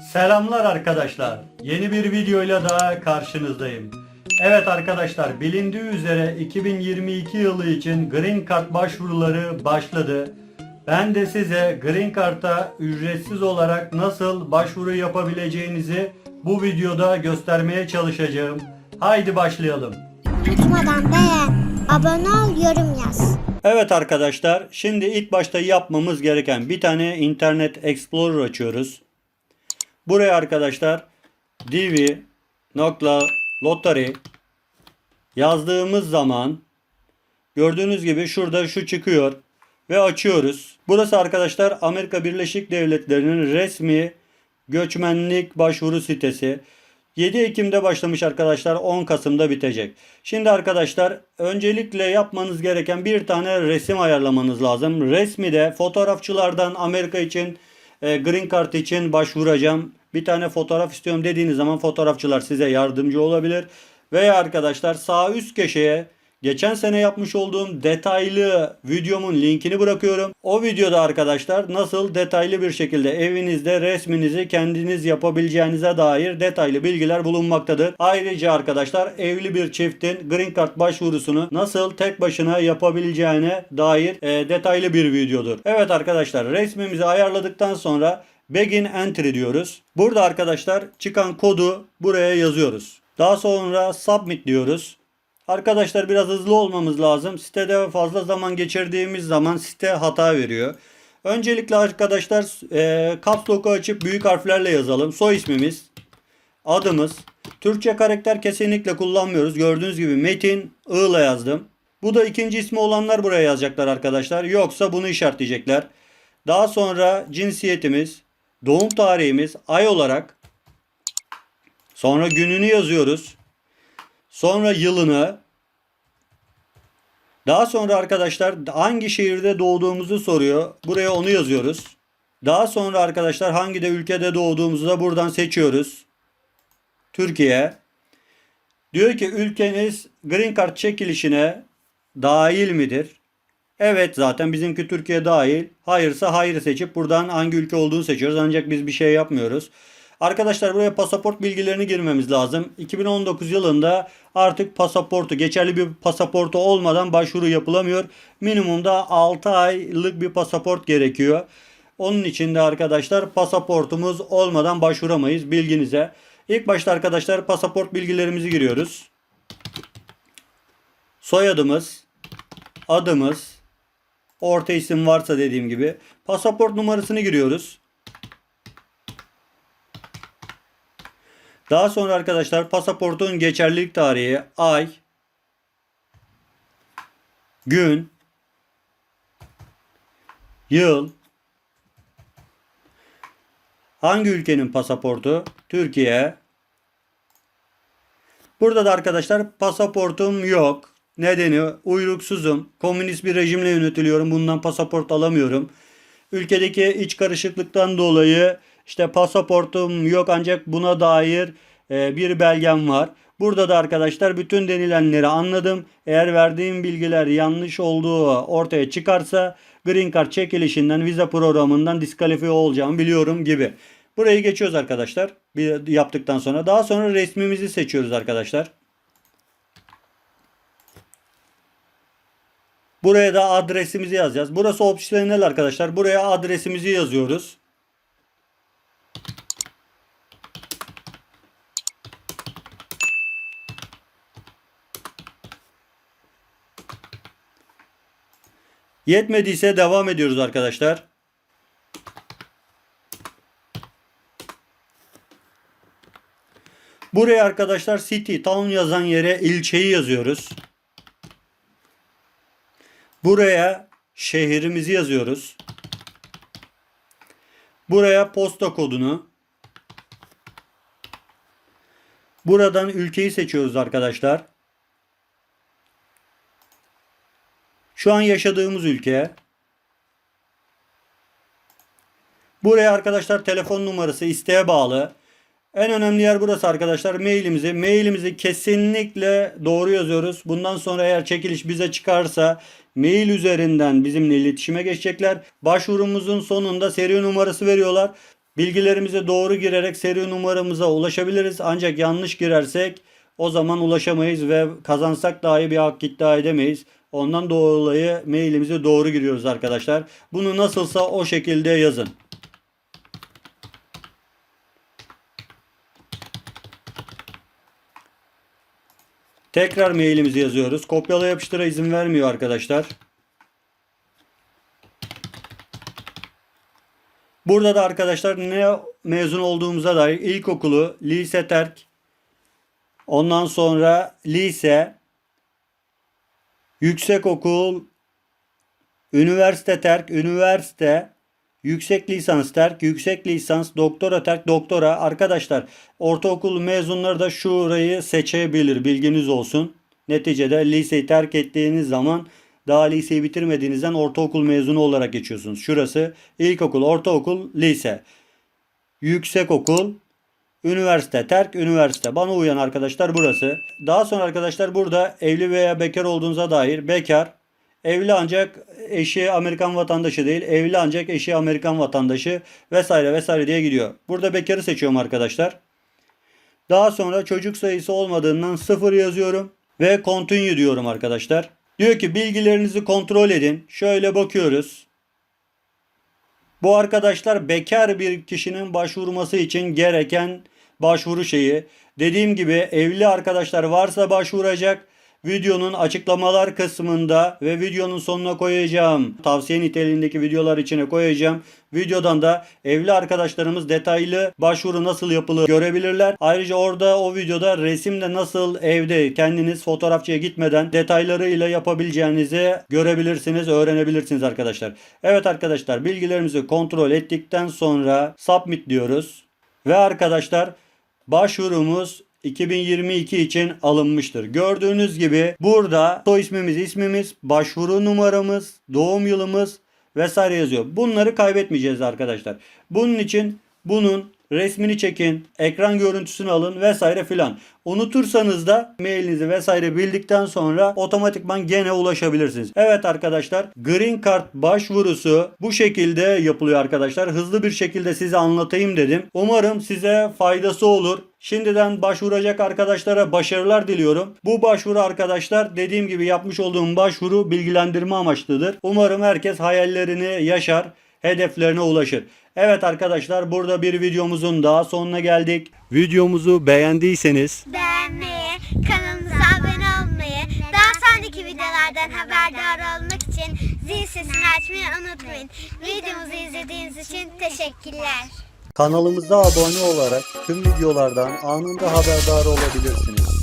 Selamlar arkadaşlar. Yeni bir videoyla daha karşınızdayım. Evet arkadaşlar bilindiği üzere 2022 yılı için Green Card başvuruları başladı. Ben de size Green Card'a ücretsiz olarak nasıl başvuru yapabileceğinizi bu videoda göstermeye çalışacağım. Haydi başlayalım. Unutmadan beğen, abone ol, yorum yaz. Evet arkadaşlar, şimdi ilk başta yapmamız gereken bir tane Internet Explorer açıyoruz. Buraya arkadaşlar divi.lottery yazdığımız zaman gördüğünüz gibi şurada şu çıkıyor ve açıyoruz. Burası arkadaşlar Amerika Birleşik Devletleri'nin resmi göçmenlik başvuru sitesi. 7 Ekim'de başlamış arkadaşlar 10 Kasım'da bitecek. Şimdi arkadaşlar öncelikle yapmanız gereken bir tane resim ayarlamanız lazım. Resmi de fotoğrafçılardan Amerika için e, Green Card için başvuracağım. Bir tane fotoğraf istiyorum dediğiniz zaman fotoğrafçılar size yardımcı olabilir. Veya arkadaşlar sağ üst köşeye Geçen sene yapmış olduğum detaylı videomun linkini bırakıyorum. O videoda arkadaşlar nasıl detaylı bir şekilde evinizde resminizi kendiniz yapabileceğinize dair detaylı bilgiler bulunmaktadır. Ayrıca arkadaşlar evli bir çiftin Green Card başvurusunu nasıl tek başına yapabileceğine dair e, detaylı bir videodur. Evet arkadaşlar resmimizi ayarladıktan sonra Begin Entry diyoruz. Burada arkadaşlar çıkan kodu buraya yazıyoruz. Daha sonra Submit diyoruz. Arkadaşlar biraz hızlı olmamız lazım. Sitede fazla zaman geçirdiğimiz zaman site hata veriyor. Öncelikle arkadaşlar e, caps lock'u açıp büyük harflerle yazalım. Soy ismimiz, adımız. Türkçe karakter kesinlikle kullanmıyoruz. Gördüğünüz gibi Metin I ile yazdım. Bu da ikinci ismi olanlar buraya yazacaklar arkadaşlar. Yoksa bunu işaretleyecekler. Daha sonra cinsiyetimiz, doğum tarihimiz ay olarak. Sonra gününü yazıyoruz. Sonra yılını. Daha sonra arkadaşlar hangi şehirde doğduğumuzu soruyor. Buraya onu yazıyoruz. Daha sonra arkadaşlar hangi de ülkede doğduğumuzu da buradan seçiyoruz. Türkiye. Diyor ki ülkeniz Green Card çekilişine dahil midir? Evet zaten bizimki Türkiye dahil. Hayırsa hayır seçip buradan hangi ülke olduğunu seçiyoruz. Ancak biz bir şey yapmıyoruz. Arkadaşlar buraya pasaport bilgilerini girmemiz lazım. 2019 yılında artık pasaportu, geçerli bir pasaportu olmadan başvuru yapılamıyor. Minimumda 6 aylık bir pasaport gerekiyor. Onun için de arkadaşlar pasaportumuz olmadan başvuramayız bilginize. İlk başta arkadaşlar pasaport bilgilerimizi giriyoruz. Soyadımız, adımız, orta isim varsa dediğim gibi pasaport numarasını giriyoruz. Daha sonra arkadaşlar pasaportun geçerlilik tarihi, ay, gün, yıl, hangi ülkenin pasaportu? Türkiye. Burada da arkadaşlar pasaportum yok. Nedeni uyruksuzum. Komünist bir rejimle yönetiliyorum. Bundan pasaport alamıyorum. Ülkedeki iç karışıklıktan dolayı işte pasaportum yok ancak buna dair e, bir belgem var. Burada da arkadaşlar bütün denilenleri anladım. Eğer verdiğim bilgiler yanlış olduğu ortaya çıkarsa Green Card çekilişinden vize programından diskalifiye olacağımı biliyorum gibi. Burayı geçiyoruz arkadaşlar. Bir yaptıktan sonra daha sonra resmimizi seçiyoruz arkadaşlar. Buraya da adresimizi yazacağız. Burası opsiyonel arkadaşlar. Buraya adresimizi yazıyoruz. Yetmediyse devam ediyoruz arkadaşlar. Buraya arkadaşlar city, town yazan yere ilçeyi yazıyoruz. Buraya şehrimizi yazıyoruz. Buraya posta kodunu. Buradan ülkeyi seçiyoruz arkadaşlar. Şu an yaşadığımız ülke. Buraya arkadaşlar telefon numarası isteğe bağlı. En önemli yer burası arkadaşlar. Mailimizi. Mailimizi kesinlikle doğru yazıyoruz. Bundan sonra eğer çekiliş bize çıkarsa mail üzerinden bizimle iletişime geçecekler. Başvurumuzun sonunda seri numarası veriyorlar. Bilgilerimizi doğru girerek seri numaramıza ulaşabiliriz. Ancak yanlış girersek o zaman ulaşamayız ve kazansak dahi bir hak iddia edemeyiz. Ondan dolayı mailimizi doğru giriyoruz arkadaşlar. Bunu nasılsa o şekilde yazın. Tekrar mailimizi yazıyoruz. Kopyala yapıştıra izin vermiyor arkadaşlar. Burada da arkadaşlar ne mezun olduğumuza dair ilkokulu, lise terk, ondan sonra lise, yüksekokul, üniversite terk, üniversite, yüksek lisans terk, yüksek lisans, doktora terk, doktora. Arkadaşlar ortaokul mezunları da şurayı seçebilir bilginiz olsun. Neticede liseyi terk ettiğiniz zaman daha liseyi bitirmediğinizden ortaokul mezunu olarak geçiyorsunuz. Şurası ilkokul, ortaokul, lise. Yüksekokul, üniversite, terk, üniversite. Bana uyan arkadaşlar burası. Daha sonra arkadaşlar burada evli veya bekar olduğunuza dair bekar, evli ancak eşi Amerikan vatandaşı değil, evli ancak eşi Amerikan vatandaşı vesaire vesaire diye gidiyor. Burada bekarı seçiyorum arkadaşlar. Daha sonra çocuk sayısı olmadığından sıfır yazıyorum ve continue diyorum arkadaşlar. Diyor ki bilgilerinizi kontrol edin. Şöyle bakıyoruz. Bu arkadaşlar bekar bir kişinin başvurması için gereken başvuru şeyi. Dediğim gibi evli arkadaşlar varsa başvuracak. Videonun açıklamalar kısmında ve videonun sonuna koyacağım. Tavsiye niteliğindeki videolar içine koyacağım. Videodan da evli arkadaşlarımız detaylı başvuru nasıl yapılır görebilirler. Ayrıca orada o videoda resimde nasıl evde kendiniz fotoğrafçıya gitmeden detaylarıyla yapabileceğinizi görebilirsiniz, öğrenebilirsiniz arkadaşlar. Evet arkadaşlar bilgilerimizi kontrol ettikten sonra submit diyoruz. Ve arkadaşlar başvurumuz 2022 için alınmıştır. Gördüğünüz gibi burada soy ismimiz, ismimiz, başvuru numaramız, doğum yılımız vesaire yazıyor. Bunları kaybetmeyeceğiz arkadaşlar. Bunun için bunun resmini çekin, ekran görüntüsünü alın vesaire filan. Unutursanız da mailinizi vesaire bildikten sonra otomatikman gene ulaşabilirsiniz. Evet arkadaşlar Green Card başvurusu bu şekilde yapılıyor arkadaşlar. Hızlı bir şekilde size anlatayım dedim. Umarım size faydası olur. Şimdiden başvuracak arkadaşlara başarılar diliyorum. Bu başvuru arkadaşlar dediğim gibi yapmış olduğum başvuru bilgilendirme amaçlıdır. Umarım herkes hayallerini yaşar, hedeflerine ulaşır. Evet arkadaşlar burada bir videomuzun daha sonuna geldik. Videomuzu beğendiyseniz Beğenmeyi, kanalımıza abone olmayı, daha sonraki videolardan haberdar olmak için zil sesini açmayı unutmayın. Videomuzu izlediğiniz için teşekkürler. kanalımıza abone olarak tüm videolardan anında haberdar olabilirsiniz.